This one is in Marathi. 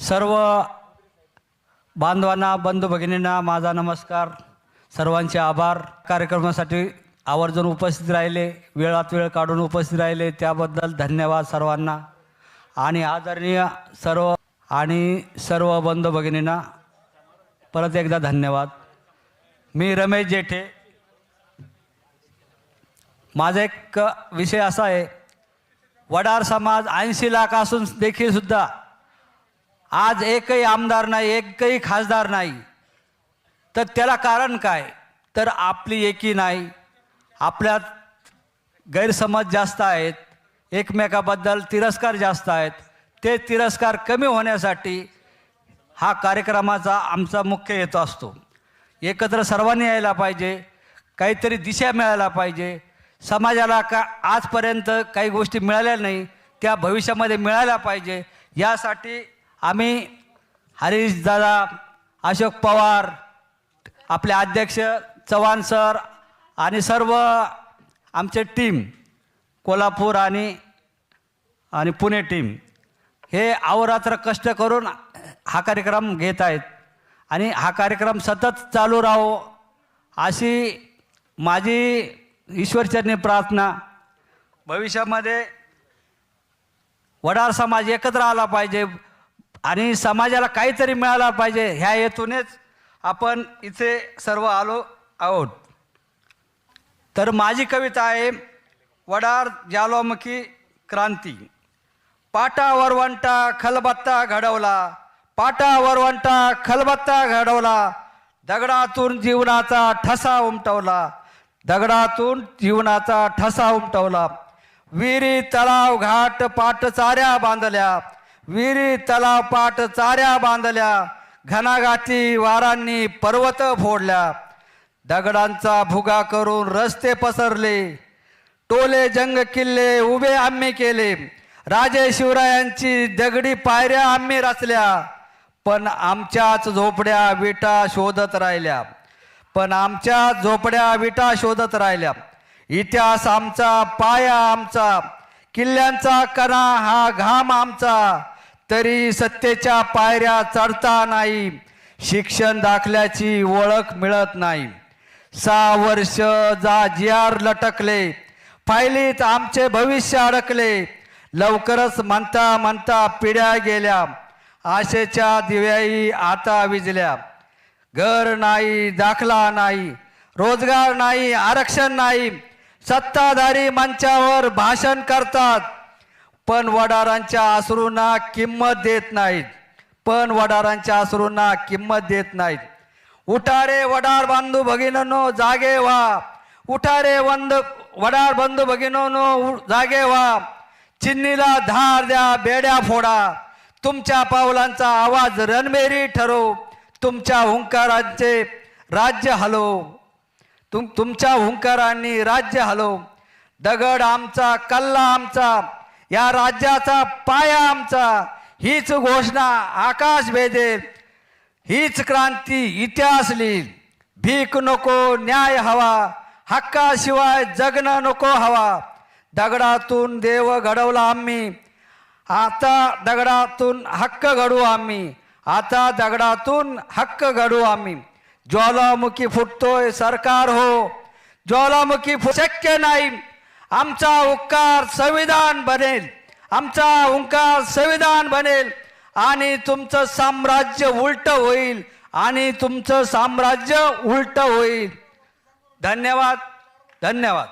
सर्व बांधवांना बंधू भगिनींना माझा नमस्कार. सर्वांचे आभार. कार्यक्रमासाठी आवर्जून उपस्थित राहिले वेळात वेळ काढून उपस्थित राहिले त्याबद्दल धन्यवाद सर्वांना. आणि आदरणीय सर्व आणि सर्व बंधू भगिनींना परत एकदा धन्यवाद. मी रमेश जेठे. माझा एक विषय असा आहे वडार समाज ऐंशी लाख असून देखील सुद्धा आज एकही आमदार नाही एकही खासदार नाही. तर त्याला कारण काय? तर आपली एकी नाही. आपल्यात गैरसमज जास्त आहेत. एकमेकाबद्दल तिरस्कार जास्त आहेत. ते तिरस्कार कमी होण्यासाठी हा कार्यक्रमाचा आमचा मुख्य हेतू असतो. एकत्र सर्वांनी यायला पाहिजे. काहीतरी दिशा मिळायला पाहिजे. समाजाला का आजपर्यंत काही गोष्टी मिळाल्या नाही त्या भविष्यामध्ये मिळायला पाहिजे. यासाठी आम्ही हरीश दादा अशोक पवार आपले अध्यक्ष चव्हाण सर आणि सर्व आमचे टीम कोल्हापूर आणि आणि पुणे टीम हे अहोरात्र कष्ट करून हा कार्यक्रम घेत आहेत. आणि हा कार्यक्रम सतत चालू राहो अशी माझी ईश्वरचरणी प्रार्थना. भविष्यामध्ये वडार समाज एकत्र आला पाहिजे आणि समाजाला काहीतरी मिळाला पाहिजे ह्या हेतूनेच आपण इथे सर्व आलो आहोत. तर माझी कविता आहे वडार ज्वालामुखी क्रांती. पाटा वरवंटा खलबत्ता घडवला पाटा वरवंटा खलबत्ता घडवला दगडातून जीवनाचा ठसा उमटवला दगडातून जीवनाचा ठसा उमटवला. विहिरी तलाव घाट पाट चाऱ्या बांधल्या विहिरी तलाव पाट चाऱ्या बांधल्या घनागाठी वारांनी पर्वत फोडल्या. दगडांचा भुगा करून रस्ते पसरले. टोले जंग किल्ले उभे आम्ही केले. राजे शिवरायांची दगडी पायऱ्या आम्ही रचल्या. पण आमच्याच झोपड्या विटा शोधत राहिल्या. पण आमच्या झोपड्या विटा शोधत राहिल्या. इतिहास आमचा पाया आमचा. किल्ल्यांचा कणा हा घाम आमचा. तरी सत्तेच्या पायऱ्या चढता नाही. शिक्षण दाखल्याची ओळख मिळत नाही. सहा वर्ष जा जियार लटकले. पाहिलीत आमचे भविष्य अडकले. लवकरच म्हणता म्हणता पिढ्या गेल्या. आशेच्या दिव्याही आता विजल्या. घर नाही दाखला नाही. रोजगार नाही आरक्षण नाही. सत्ताधारी मंचावर भाषण करतात. पण वडारांच्या आसरूंना किंमत देत नाहीत. पण वडारांच्या आसरूंना किंमत देत नाहीत. उठारे वडार बांधू भगिनो जागे व्हा. उठारे वंद वडार बंधू भगिनो उ- जागे व्हा. चिन्नीला धार द्या बेड्या फोडा. तुमच्या पावलांचा आवाज रणमेरी ठरो. तुमच्या हुंकारांचे राज्य हलो. तुम तुमच्या हुंकारांनी राज्य हलो. दगड आमचा कल्ला आमचा. या राज्याचा पाया आमचा. हीच घोषणा आकाश भेदेल. हीच क्रांती इतिहास लिहिल. भीक नको न्याय हवा. हक्काशिवाय जगणं नको हवा. दगडातून देव घडवला आम्ही. आता दगडातून हक्क घडू आम्ही. आता दगडातून हक्क घडू आम्ही. ज्वालामुखी फुटतोय सरकार हो. ज्वालामुखी फु शक्य नाही. आमचा उकार संविधान बनेल. आमचा हुंकार संविधान बनेल. आणि तुमचं साम्राज्य उलट होईल. आणि तुमचं साम्राज्य उलट होईल. धन्यवाद. धन्यवाद.